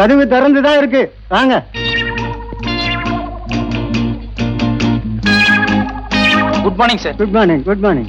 கதவு திறந்துதான் இருக்கு. வாங்க. Good morning sir good morning good morning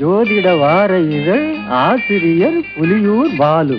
ஜோதிட வார இதழ் ஆசிரியர் புலியூர் பாலு.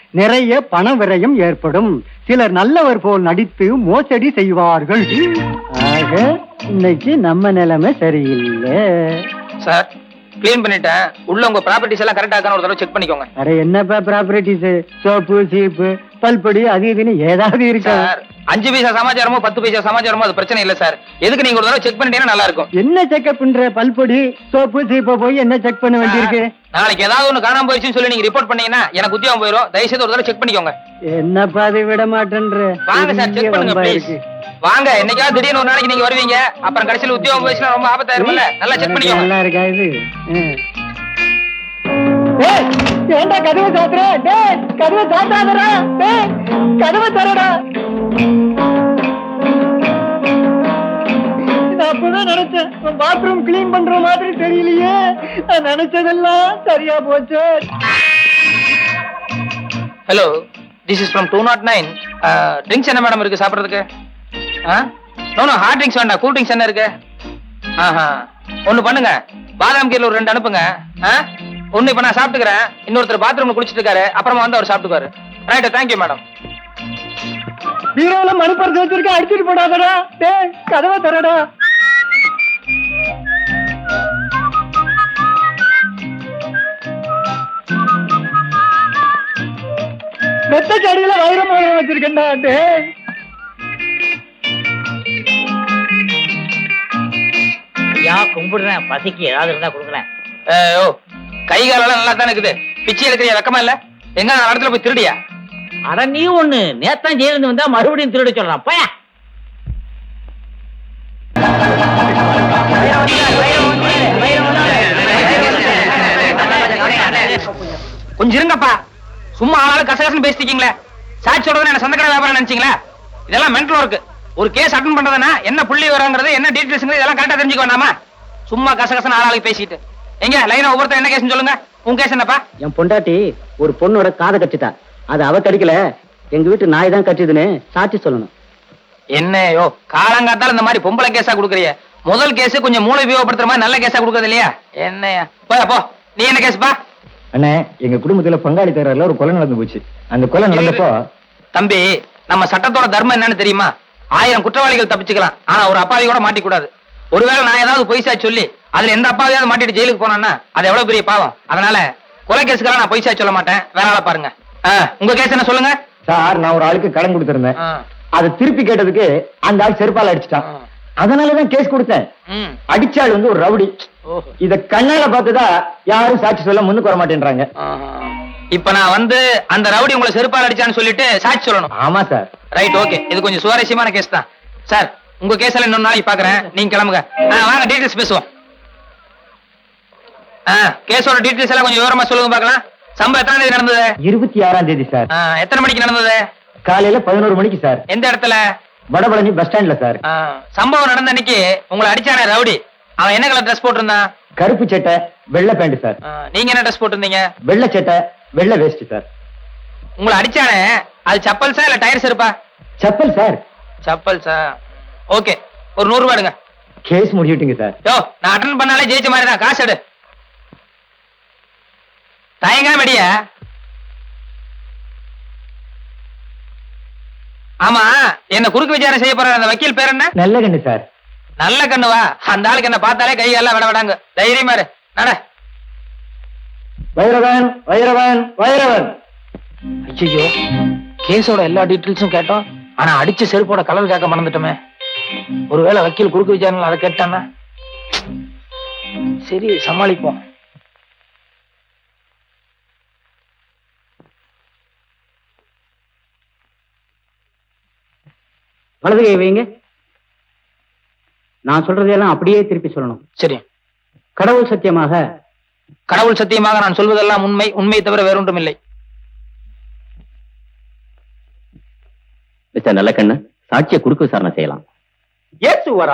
நிறைய பண விரயம் ஏற்படும். சிலர் நல்லவர் போல் நடித்து மோசடி செய்வார்கள். ஆக இன்னைக்கு நம்ம நிலைமை சரியில்லை. சார் க்ளீன் பண்ணிட்டேன். உள்ள உங்க ப்ராப்பர்ட்டிஸ் எல்லாம் கரெக்டா இருக்கான்னு ஒரு தடவை செக் பண்ணிக்கோங்க. அட என்னப்பா ப்ராப்பர்ட்டிஸ் சோப்பு சீப்பு பல்படி அது இதுன்னு ஏதாவது இருக்கா? சார் அஞ்சு பைசா சமாச்சாரமோ பத்து பைசா சமாச்சாரமோ அது பிரச்சனை இல்ல சார். எதுக்கு நீங்க ஒரு தடவை செக் பண்ணிட்டீங்கன்னா நல்லா இருக்கும். என்ன செக்அப் பண்ற? பல்பொடி சோப்பு சீப்பை போய் என்ன செக் பண்ண வேண்டியிருக்கு? நாளைக்கு ஏதாவது ஒண்ணு காணாம போயிடுச்சுன்னு சொல்லி நீங்க ரிப்போர்ட் பண்ணீங்கன்னா எனக்கு உத்தியோகம் போயிடும். தயவுசெய்து ஒரு தடவை செக் பண்ணிக்கோங்க. என்னப்பா அது விட மாட்டேன்ற. வாங்க சார் செக் பண்ணுங்க ப்ளீஸ். வாங்க என்னைக்காவது திடீர்னு ஒரு நாளைக்கு நீங்க வருவீங்க. அப்புறம் கடைசியில உத்தியோகம் போயிடுச்சுன்னா ரொம்ப ஆபத்தாயிரும்ல நல்லா செக் பண்ணிக்கோங்க. நல்லா இருக்கா இது? ஏன்டா கதவை சாத்துற? டேய் கதவை சாத்தாதடா? டேய் கதவை தரடா? அப்பதான் நினைச்சேன் பாத்ரூம் கிளீன் பண்ற மாதிரி தெரியலையே. நான் நினைச்சதெல்லாம் சரியா போச்சு. Hello this is from two nought nine drinks என்ன மேடம் இருக்கு சாப்பிட்றதுக்கு? ஆ? நோ நோ ஹார்ட் ட்ரிங்க்ஸ் வேண்டாம் கூல் ட்ரிங்க்ஸ் என்ன இருக்கு? ஆஹா ஒன்று பண்ணுங்க. பாதாம் கீரில் ஒரு ரெண்டு அனுப்புங்க. ஆ? ஒன்று இப்போ நான் சாப்பிட்டுக்கிறேன். இன்னொருத்தர் பாத்ரூமில் குளிச்சிட்டு இருக்காரு. அப்புறமா வந்து அவர் சாப்பிட்டுக்காரு ரைட்டு தேங்க்யூ மேடம் பீரோல மணி பரிசு வச்சிருக்க அடிச்சிட்டு போடாதடா. டேய் கதவை தரடா மெத்த செடியில வைரம் மோதிரம் வச்சிருக்கேன்டா டேய் ஐயா கும்பிடுறேன். பசிக்கு ஏதாவது இருந்தா கொடுக்குறேன் ஓ கை காலெல்லாம் நல்லா தானே இருக்குது. பிச்சை எடுக்கிறியா? வெக்கமா இல்ல? எங்க நான் இடத்துல போய் திருடியா? அட நீ ஒண்ணு. நேத்தான் ஜெயிலிருந்து வந்தா மறுபடியும் திருட சொல்றான். போயா. கொஞ்சம் இருங்கப்பா. சும்மா ஆளாளு கசகசன்னு பேசிட்டீங்களே. சாட்சி சொல்றது என்ன சந்தக்கடை வியாபாரம் நினைச்சீங்களா? இதெல்லாம் மென்டல் ஒர்க் ஒரு கேஸ் அட்டன் பண்றதுனா என்ன புள்ளி வரங்கிறது என்ன டீடைல்ஸ் இதெல்லாம் கரெக்டா தெரிஞ்சுக்க வேண்டாமா? சும்மா கசகசன்னு ஆளாளுக்கு பேசிட்டு. எங்க லைனா ஒவ்வொருத்தர் என்ன கேஸ்னு சொல்லுங்க? உன் கேஸ் என்னப்பா? என் பொண்டாட்டி ஒரு பொண்ணோட காதை கட்டிட்டா. அது அவ கடிக்கல. எங்க வீட்டு நாய் தான் கட்டிதுன்னு சாட்சி சொல்லணும். என்னையோ காலங்காத்தால இந்த மாதிரி பொம்பளை கேஸா கொடுக்குறிய. முதல் கேஸ் கொஞ்சம் மூளை உபயோகப்படுத்துற மாதிரி நல்ல கேஸா கொடுக்கறது இல்லையா? என்னையா? போயா போ. நீ என்ன கேஸ்பா அண்ணே எங்க குடும்பத்துல பங்காளி தகராறுல ஒரு கொலை நடந்து போச்சு. அந்த கொலை நடந்தப்போ தம்பி நம்ம சட்டத்தோட தர்மம் என்னன்னு தெரியுமா? ஆயிரம் குற்றவாளிகள் தப்பிச்சுக்கலாம். ஆனா ஒரு அப்பாவி கூட மாட்டிக்கூடாது. ஒருவேளை நான் ஏதாவது பொய்சா சொல்லி அதுல எந்த அப்பாவியாவது மாட்டிட்டு ஜெயிலுக்கு போனான்னா அது எவ்வளவு பெரிய பாவம்? அதனால கொலை கேஸுக்கெல்லாம் நான் பொய்சா சொல்ல மாட்டேன். வேற ஆளை பாருங்க. உங்க கேஸ் என்ன சொல்லுங்க? சார் நான் ஒரு ஆளுக்கு கடன் கொடுத்திருந்தேன். அதை திருப்பி கேட்டதுக்கு அந்த ஆள் செருப்பால அடிச்சிட்டான். அதனாலதான் கேஸ் கொடுத்தேன். அடிச்சாள் வந்து ஒரு ரவுடி. இத கண்ணால பார்த்ததா யாரும் சாட்சி சொல்ல முன்னுக்கு வர மாட்டேன்றாங்க. இப்ப நான் வந்து அந்த ரவுடி உங்களை செருப்பால் அடிச்சான்னு சொல்லிட்டு சாட்சி சொல்லணும். ஆமா சார். ரைட் ஓகே இது கொஞ்சம் சுவாரஸ்யமான கேஸ் தான். சார் உங்க கேஸ் எல்லாம் இன்னொரு நாளைக்கு பாக்குறேன். நீங்க கிளம்புங்க. வாங்க டீடைல்ஸ் பேசுவோம். கேஸோட டீடைல்ஸ் எல்லாம் கொஞ்சம் விவரமா சொல்லுங்க பார்க்கலாம். சம்பவம் எத்தனை தேதி நடந்தது? இருபத்தி ஆறாம் தேதி சார் எத்தனை மணிக்கு நடந்தது? காலையில பதினோரு மணிக்கு சார் எந்த இடத்துல? வடபழனி பஸ் ஸ்டாண்ட்ல சார் சம்பவம் நடந்த அன்னைக்கு உங்களை அடிச்சானே ரவுடி. அவன் என்ன கலர் ட்ரெஸ் போட்டிருந்தான்? கருப்பு சட்டை வெள்ளை பேண்ட் சார் நீங்க என்ன ட்ரெஸ் போட்டிருந்தீங்க? வெள்ளை சட்டை வெள்ளை வேஷ்டி சார் உங்களை அடிச்சானே? அது சப்பல்ஸா இல்ல டயர்ஸ் இருப்பா? செப்பல் சார் சப்பல்ஸா ஓகே ஒரு நூறு ரூபாய் எடுங்க. கேஸ் முடிச்சுட்டுங்க சார் யோ நான் அட்டன் பண்ணாலே ஜெயிச்ச மாதிரி தான். காசு எடு. தயங்காம வெடிய ஆமா என்ன குறுக்கு விசாரணை செய்ய போற அந்த வக்கீல் பேர் என்ன? நல்ல கண்ணு சார். நல்ல கண்ணுவா? அந்த ஆளுக்கு என்ன பார்த்தாலே கை எல்லாம் விட விடாங்க. தைரியமா நட. வைரவன் வைரவன் வைரவன். ஐயோ கேஸோட எல்லா டீட்டெயில்ஸும் கேட்டோம். ஆனா அடிச்ச செருப்போட கலர் கேட்க மறந்துட்டோமே. ஒருவேளை வக்கீல் குறுக்கு விசாரணை அதை கேட்டானா? சரி சமாளிப்போம். வலது கை வைங்க நான் சொல்றதையெல்லாம் அப்படியே திருப்பி சொல்லணும். சரி. கடவுள் சத்தியமாக கடவுள் சத்தியமாக நான் சொல்வதெல்லாம் உண்மை உண்மையை தவிர வேறொன்றும் இல்லை மிஸ்டர் நல்லக்கண்ணு சாட்சிய குறுக்கு விசாரணை செய்யலாம். எஸ் யுவர்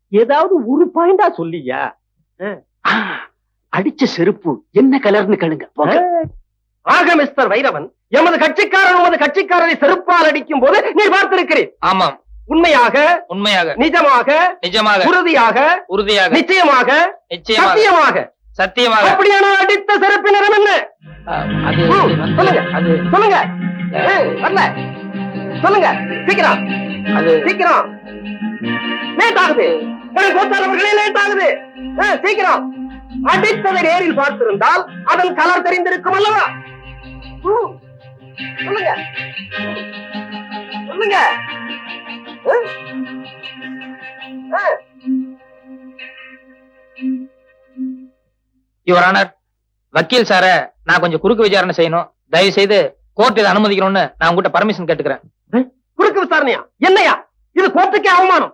ஏதாவது ஒரு பாயிண்டா சொல்லியா? அடிச்ச செருப்பு என்ன கலர்னு கேளுங்க போங்க. ஆக மிஸ்டர் வைரவன் எமது கட்சிக்காரன் உமது கட்சிக்காரரை செருப்பால் அடிக்கும் போது நீ பார்த்திருக்கிறேன் ஆமாம். உண்மையாக உண்மையாக. நிஜமாக நிஜமாக. உறுதியாக உறுதியாக. நிச்சயமாக நிச்சயமாக. சத்தியமாக. சத்தியமாக. அப்படியான அடித்த சிறப்பு நிறம் என்ன? சொல்லுங்க. அது சொல்லுங்க. ஏய், வரல. சொல்லுங்க. சீக்கிரம். அது சீக்கிரம். லேட் ஆகுது எனக்கு கோத்தாரவர்களே லேட் ஆகுது சீக்கிரம். அடித்ததை நேரில் பார்த்திருந்தால் அதன் கலர் தெரிந்திருக்கும் அல்லவா? சொல்லுங்க. சொல்லுங்க. யுவர் ஆனர் வக்கீல் சார நான் கொஞ்சம் குறுக்கு விசாரணை செய்யணும். தயவு செய்து கோர்ட் இதை அனுமதிக்கணும்னு நான் உங்ககிட்ட பர்மிஷன் கேட்டுக்கிறேன். குறுக்கு விசாரணையா? என்னையா? இது கோர்ட்டுக்கே அவமானம்.